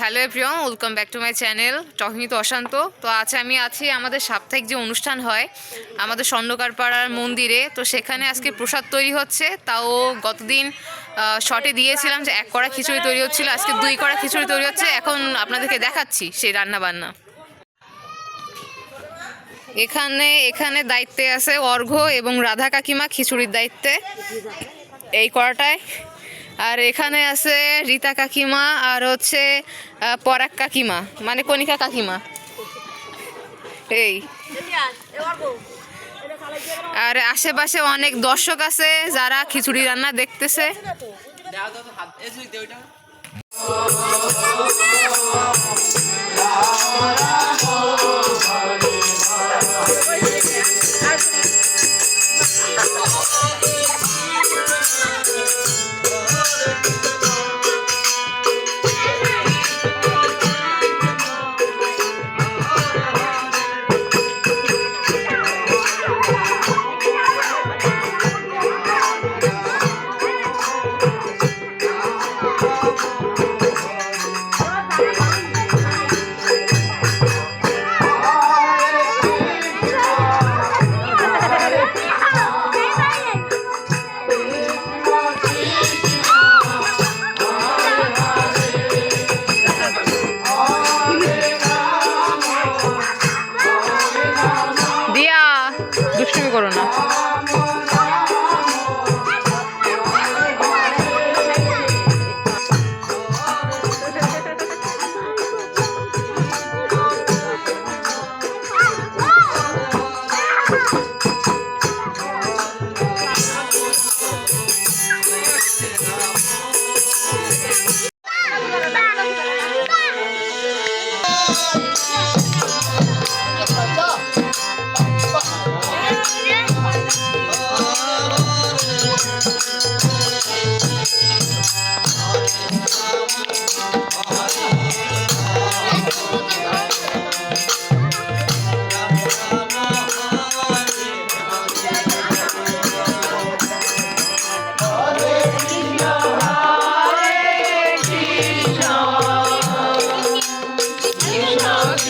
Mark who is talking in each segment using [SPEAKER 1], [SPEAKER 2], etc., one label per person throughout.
[SPEAKER 1] Hello everyone welcome back to my channel talking তো অশান্ত। তো আজ আমি আছি আমাদের সাপ্তাহিক যে অনুষ্ঠান হয়, আমাদের স্বর্ণকার পাড়ার মন্দিরে। তো সেখানে আজকে প্রসাদ তৈরি হচ্ছে। তাও গতদিন শটে দিয়েছিলাম যে এক কড়া খিচুড়ি তৈরি হচ্ছিল, আজকে দুই কড়া খিচুড়ি তৈরি হচ্ছে। এখন আপনাদেরকে দেখাচ্ছি সেই রান্না বান্না এখানে এখানে দায়িত্বে আছে অর্ঘ্য এবং রাধা কাকিমা খিচুড়ির দায়িত্বে। এই কড়াটায় আর এখানে আছে রীতা কাকিমা আর হচ্ছে পরাগ কাকিমা মানে কণিকা কাকিমা। এই। আর আশেপাশে অনেক দর্শক আছে যারা খিচুড়ি রান্না দেখতেছে।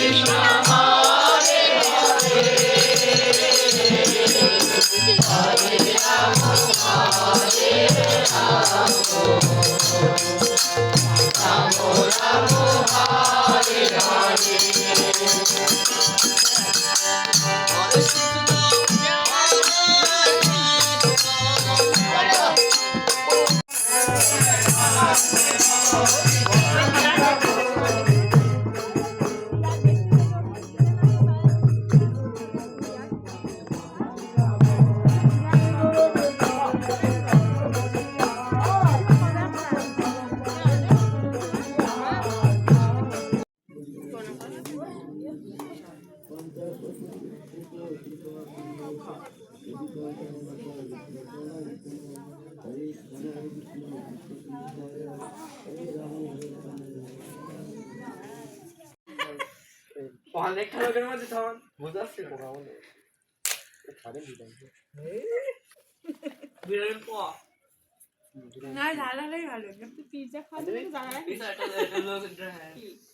[SPEAKER 1] Krishna. Hare Hare
[SPEAKER 2] অনেকটা লোকের মধ্যে তখন বুঝতে পারছি পোকা বলে বিড়ালের
[SPEAKER 3] না ঝালাটাই ভালো। কিন্তু পিৎজা খাওয়া যাবে ঝালা